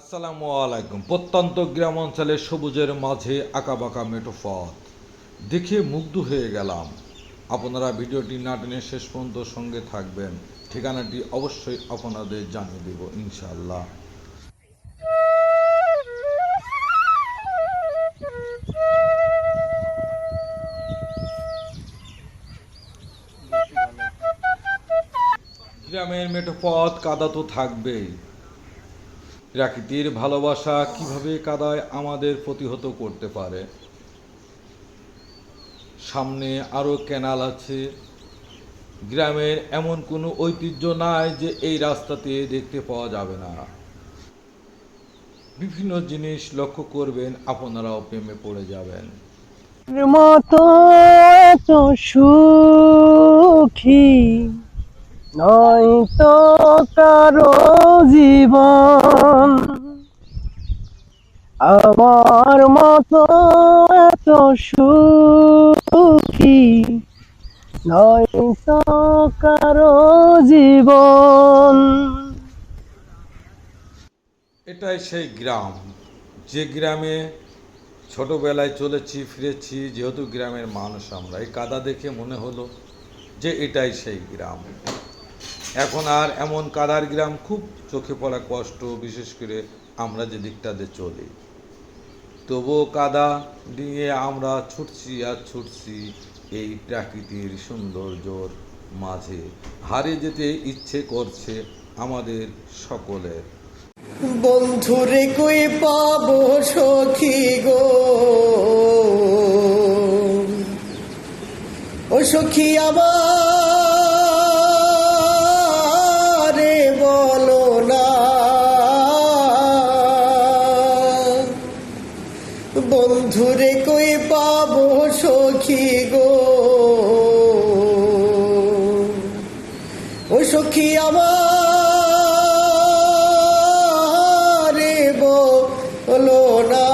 আসসালামু আলাইকুম। প্রত্যন্ত গ্রাম অঞ্চলের সবুজের মাঝে আঁকাবাঁকা মেঠো পথ দেখে মুগ্ধ হয়ে গেলাম। আপনারা ভিডিওটি না টেনে শেষ পর্যন্ত সঙ্গে থাকবেন। ঠিকানাটি অবশ্যই আপনাদের জানিয়ে দেব ইনশাল্লাহ গ্রামের মেঠো পথ কাদা তো থাকবেই। প্রাকৃতির ভালোবাসা কীভাবে কাদায় আমাদের প্রতিহত করতে পারে? সামনে আরও ক্যানাল আছে। গ্রামের এমন কোনো ঐতিহ্য নাই যে এই রাস্তাতে দেখতে পাওয়া যাবে না। বিভিন্ন জিনিস লক্ষ্য করবেন, আপনারাও প্রেমে পড়ে যাবেন। মতো সুখী। নয় তো কারও জীবন। আমার মতো এত সুখী। নয় তো কারও জীবন। এটাই সেই গ্রাম। যে গ্রামে ছোটবেলায় চলেছি, ফিরেছি, যেহেতু গ্রামের মানুষ আমরা। এই কাদা দেখে মনে হলো যে এটাই সেই গ্রাম। এখন আর এমন কাদার গ্রাম খুব চোখে পড়া কষ্ট, বিশেষ করে আমরা যে দিকটাতে চলি। তবুও কাদা নিয়ে আমরা ছুটছি আর ছুটছি এই প্রাকৃতির সৌন্দর্যর মাঝে। হারে যেতে ইচ্ছে করছে আমাদের সকলের। বন্ধুরে কই পাব সখী গো? ও সখী আমারে বন্ধুরে কই পাবো সখী গো? ও সখী আমারে বলো না।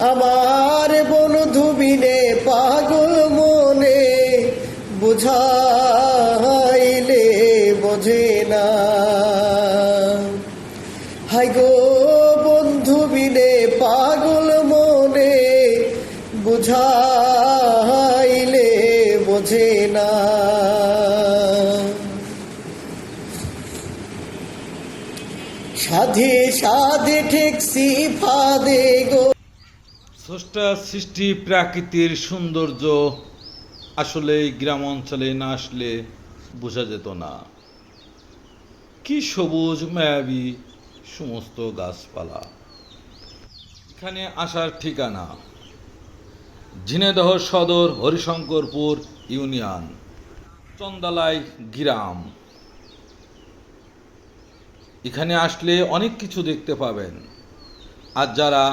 আমার বন্ধু বিনে পাগল মনে বুঝাইলে হাই গো বন্ধু বিনে পাগল মনে, বুঝাইলে বোঝে না। সাধে সাধে ঠেকসি ফাদে গো। স্রষ্টা সৃষ্টি প্রাকৃতির সৌন্দর্য, আসলে গ্রাম অঞ্চলে না আসলে বোঝা যেত না। কি সবুজ, মায়াবী সমস্ত গাছপালা। এখানে আসার ঠিকানা। ঝিনেদহ সদর, হরিশঙ্করপুর ইউনিয়ন, চন্দালাই গ্রাম। এখানে আসলে অনেক কিছু দেখতে পাবেন। আর যারা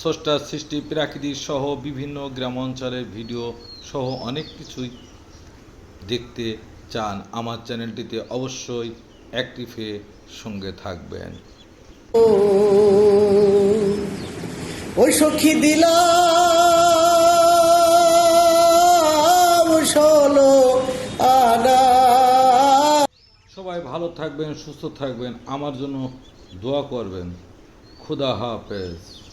স্রষ্টার সৃষ্টি প্রাকৃতিক সহ বিভিন্ন গ্রাম অঞ্চলের ভিডিও সহ অনেক কিছুই দেখতে চান, আমার চ্যানেলটিতে অবশ্যই অ্যাক্টিভে সঙ্গে থাকবেন। ওই সখী দিল সবাই ভালো থাকবেন সুস্থ থাকবেন আমার জন্য দোয়া করবেন। খুদা হাফেজ।